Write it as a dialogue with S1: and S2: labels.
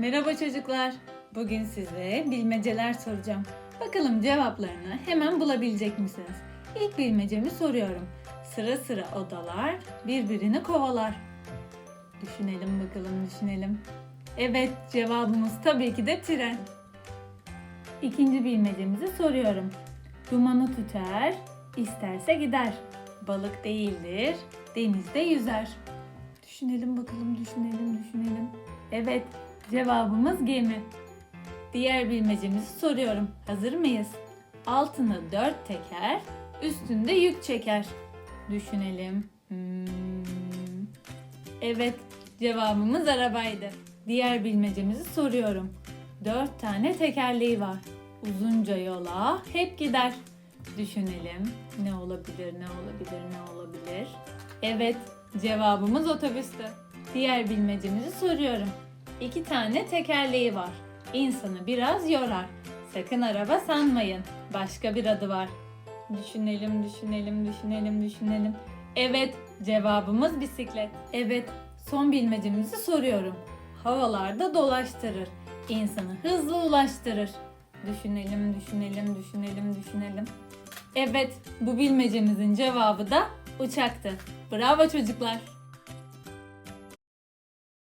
S1: Merhaba çocuklar. Bugün size bilmeceler soracağım. Bakalım cevaplarını hemen bulabilecek misiniz? İlk bilmecemi soruyorum. Sıra sıra odalar birbirini kovalar. Düşünelim bakalım düşünelim. Evet cevabımız tabii ki de tren. İkinci bilmecemizi soruyorum. Dumanı tüter, isterse gider. Balık değildir, denizde yüzer. Düşünelim bakalım, düşünelim, düşünelim. Evet, cevabımız gemi. Diğer bilmecemizi soruyorum. Hazır mıyız? Altını dört teker, üstünde yük çeker. Düşünelim. Hmm. Evet, cevabımız arabaydı. Diğer bilmecemizi soruyorum. Dört tane tekerleği var. Uzunca yola hep gider. Düşünelim. Ne olabilir, ne olabilir, ne olabilir? Evet, cevabımız otobüstü. Diğer bilmecemizi soruyorum. İki tane tekerleği var. İnsanı biraz yorar. Sakın araba sanmayın. Başka bir adı var. Düşünelim, düşünelim, düşünelim, düşünelim. Evet, cevabımız bisiklet. Evet, son bilmecemizi soruyorum. Havalarda dolaştırır. İnsanı hızlı ulaştırır. Düşünelim, düşünelim, düşünelim, düşünelim. Evet, bu bilmecemizin cevabı da uçaktı. Bravo çocuklar.